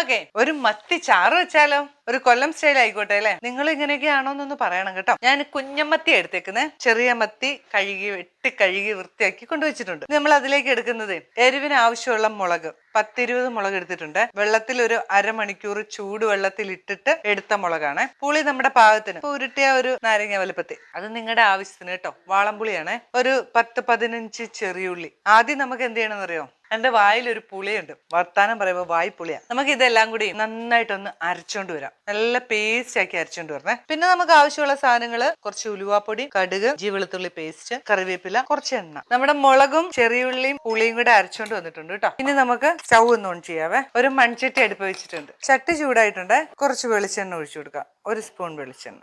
നമുക്കേ ഒരു മത്തി ചാറ് വെച്ചാലോ? ഒരു കൊല്ലം സ്റ്റൈൽ ആയിക്കോട്ടെ അല്ലെ? നിങ്ങൾ ഇങ്ങനെയൊക്കെ ആണോന്നൊന്ന് പറയണം കേട്ടോ. ഞാൻ കുഞ്ഞമ്മത്തി എടുത്തേക്കുന്നത് ചെറിയ മത്തി കഴുകി വെട്ടി കഴുകി വൃത്തിയാക്കി കൊണ്ടുവച്ചിട്ടുണ്ട്. നമ്മൾ അതിലേക്ക് എടുക്കുന്നത് എരിവിന് ആവശ്യമുള്ള മുളക്. പത്തിരുപത് മുളക് എടുത്തിട്ടുണ്ട്. വെള്ളത്തിൽ ഒരു അരമണിക്കൂർ ചൂട് വെള്ളത്തിൽ ഇട്ടിട്ട് എടുത്ത മുളകാണ്. പുളി നമ്മുടെ പാകത്തിന്. ഉരുട്ടിയ ഒരു നാരങ്ങ വലുപ്പത്തിൽ അത് നിങ്ങളുടെ ആവശ്യത്തിന് കേട്ടോ. വാളംപുളിയാണ്. ഒരു പത്ത് പതിനഞ്ച് ചെറിയുള്ളി. ആദ്യം നമുക്ക് എന്ത് ചെയ്യണമെന്ന് വായിൽ ഒരു പുളിയുണ്ട്. വർത്താനം പറയുമ്പോൾ വായി പുളിയാ നമുക്ക് ഇതെല്ലാം കൂടി നന്നായിട്ടൊന്ന് അരച്ചോണ്ട് വരാം. നല്ല പേസ്റ്റ് ആക്കി അരച്ചോണ്ട് വരണേ. പിന്നെ നമുക്ക് ആവശ്യമുള്ള സാധനങ്ങൾ കുറച്ച് ഉലുവാപ്പൊടി കടുക് ഇഞ്ചി വെളുത്തുള്ളി പേസ്റ്റ് കറിവേപ്പില കുറച്ച് എണ്ണ. നമ്മുടെ മുളകും ചെറിയുള്ളിയും പുളിയും കൂടെ അരച്ചോണ്ട് വന്നിട്ടുണ്ട് കേട്ടോ ഇനി നമുക്ക് സ്റ്റൗ ഒന്ന് ഓൺ ചെയ്യാവേ. ഒരു മൺചട്ടി അടുപ്പ് വെച്ചിട്ടുണ്ട്. ചട്ടി ചൂടായിട്ടുണ്ട്. കുറച്ച് വെളിച്ചെണ്ണ ഒഴിച്ചു കൊടുക്കാം. ഒരു സ്പൂൺ വെളിച്ചെണ്ണ.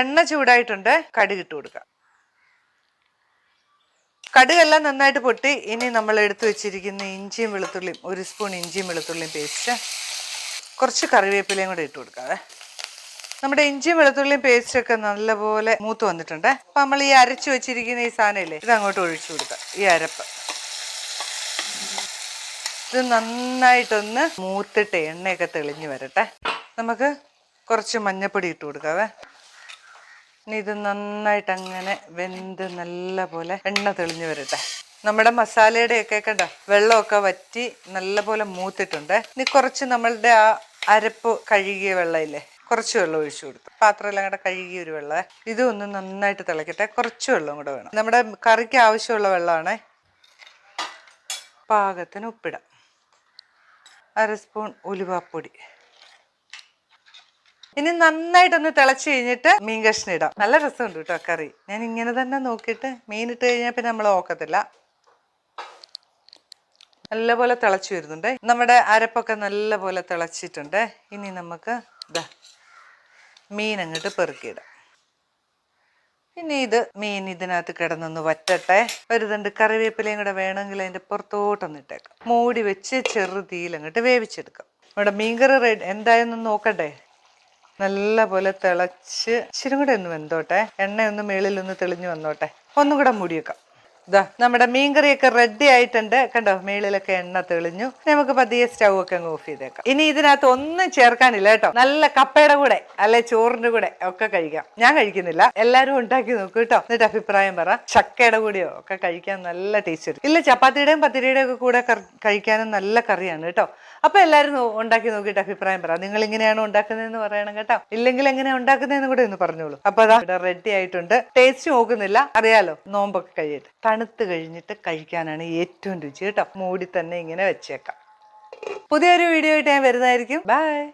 എണ്ണ ചൂടായിട്ടുണ്ട്. കടുകിട്ട് കൊടുക്കാം. കടുകെല്ലാം നന്നായിട്ട് പൊട്ടി. ഇനി നമ്മൾ എടുത്തു വെച്ചിരിക്കുന്ന ഇഞ്ചിയും വെളുത്തുള്ളിയും ഒരു സ്പൂൺ ഇഞ്ചിയും വെളുത്തുള്ളിയും പേസ്റ്റ്. കുറച്ച് കറിവേപ്പിലയും കൂടെ ഇട്ട് കൊടുക്കാവേ. നമ്മുടെ ഇഞ്ചിയും വെളുത്തുള്ളിയും പേസ്റ്റ് ഒക്കെ നല്ലപോലെ മൂത്ത് വന്നിട്ടുണ്ട്. അപ്പൊ നമ്മൾ ഈ അരച്ചു വെച്ചിരിക്കുന്ന ഈ സാധനമില്ലേ ഇത് അങ്ങോട്ട് ഒഴിച്ചു കൊടുക്കാം. ഈ അരപ്പ്. ഇത് നന്നായിട്ടൊന്ന് മൂത്തിട്ട് എണ്ണയൊക്കെ തെളിഞ്ഞു വരട്ടെ. നമുക്ക് കുറച്ച് മഞ്ഞപ്പൊടി ഇട്ട് കൊടുക്കാവേ. ഇനി ഇത് നന്നായിട്ട് അങ്ങനെ വെന്ത് നല്ല പോലെ എണ്ണ തെളിഞ്ഞു വരട്ടെ. നമ്മുടെ മസാലയുടെ ഒക്കെ കണ്ടോ വെള്ളമൊക്കെ വറ്റി നല്ല പോലെ മൂത്തിട്ടുണ്ട്. ഇനി കുറച്ച് നമ്മളുടെ ആ അരപ്പ് കഴുകിയ വെള്ളമില്ലേ കുറച്ച് വെള്ളം ഒഴിച്ചു കൊടുത്തു. പാത്രം എല്ലാം കൂടെ കഴുകിയ ഒരു വെള്ളം ഇതൊന്ന് നന്നായിട്ട് തിളക്കട്ടെ. കുറച്ച് വെള്ളം കൂടെ വേണം. നമ്മുടെ കറിക്ക് ആവശ്യമുള്ള വെള്ളമാണ്. പാകത്തിന് ഉപ്പിടാം. അര സ്പൂൺ ഉലുവാപ്പൊടി. ഇനി നന്നായിട്ടൊന്ന് തിളച്ച് കഴിഞ്ഞിട്ട് മീൻ കഷ്ണം ഇടാം. നല്ല രസമുണ്ട് കേട്ടോ കറി. ഞാൻ ഇങ്ങനെ തന്നെ നോക്കിയിട്ട് മീൻ ഇട്ട് കഴിഞ്ഞാൽ പിന്നെ നമ്മൾ നോക്കത്തില്ല നല്ലപോലെ തിളച്ച് വരുന്നുണ്ട്. നമ്മുടെ അരപ്പൊക്കെ നല്ലപോലെ തിളച്ചിട്ടുണ്ട്. ഇനി നമുക്ക് ഇതാ മീൻ അങ്ങോട്ട് പെറുക്കിയിടാം. ഇനി ഇത് മീൻ ഇതിനകത്ത് കിടന്നൊന്ന് വറ്റട്ടെ. ഒരു രണ്ട് കറിവേപ്പിലയും കൂടെ വേണമെങ്കിൽ അതിന്റെ പുറത്തോട്ടൊന്ന് ഇട്ടേക്കാം. മൂടി വെച്ച് ചെറുതീയിൽ അങ്ങോട്ട് വേവിച്ചെടുക്കാം. നമ്മുടെ മീൻകറി റെഡി എന്തായെന്ന് നോക്കട്ടെ നല്ല പോലെ തിളച്ച് ഇച്ചിരി കൂടെ ഒന്ന് വെന്തോട്ടെ. എണ്ണയൊന്ന് മേളിൽ ഒന്ന് തെളിഞ്ഞു വന്നോട്ടെ. ഒന്നും കൂടെ ഇതാ നമ്മുടെ മീൻകറിയൊക്കെ റെഡി ആയിട്ടുണ്ട്. കണ്ടോ മേളിലൊക്കെ എണ്ണ തെളിഞ്ഞു. നമുക്ക് പതിയെ സ്റ്റൗ ഒക്കെ അങ്ങ് ഓഫ് ചെയ്തേക്കാം. ഇനി ഇതിനകത്ത് ഒന്നും ചേർക്കാനില്ല കേട്ടോ. നല്ല കപ്പയുടെ കൂടെ അല്ലെ ചോറിന്റെ കൂടെ ഒക്കെ കഴിക്കാം. ഞാൻ കഴിക്കുന്നില്ല. എല്ലാരും ഉണ്ടാക്കി നോക്കൂ കേട്ടോ. എന്നിട്ട് അഭിപ്രായം പറ. ചക്കയുടെ കൂടെയോ ഒക്കെ കഴിക്കാൻ നല്ല ടേസ്റ്റ് വരും. ഇല്ല ചപ്പാത്തിയുടെയും പത്തിരിയുടെയും ഒക്കെ കൂടെ കഴിക്കാനും നല്ല കറിയാണ് കേട്ടോ. അപ്പൊ എല്ലാരും ഉണ്ടാക്കി നോക്കിയിട്ട് അഭിപ്രായം പറ. നിങ്ങൾ ഇങ്ങനെയാണ് ഉണ്ടാക്കുന്നതെന്ന് പറയണം കേട്ടോ. ഇല്ലെങ്കിൽ എങ്ങനെയാണ് ഉണ്ടാക്കുന്നതെന്ന് കൂടെ ഒന്ന് പറഞ്ഞോളൂ. അപ്പൊ അതാ ഇവിടെ റെഡി ആയിട്ടുണ്ട്. ടേസ്റ്റ് നോക്കുന്നില്ല. അറിയാലോ നോമ്പൊക്കെ കഴിയട്ടെ. തണുത്ത് കഴിഞ്ഞിട്ട് കഴിക്കാനാണ് ഏറ്റവും രുചി. കേട്ടോ? മൂടി തന്നെ ഇങ്ങനെ വെച്ചേക്കാം. പുതിയൊരു വീഡിയോ ആയിട്ട് ഞാൻ വരുന്നതായിരിക്കും. ബൈ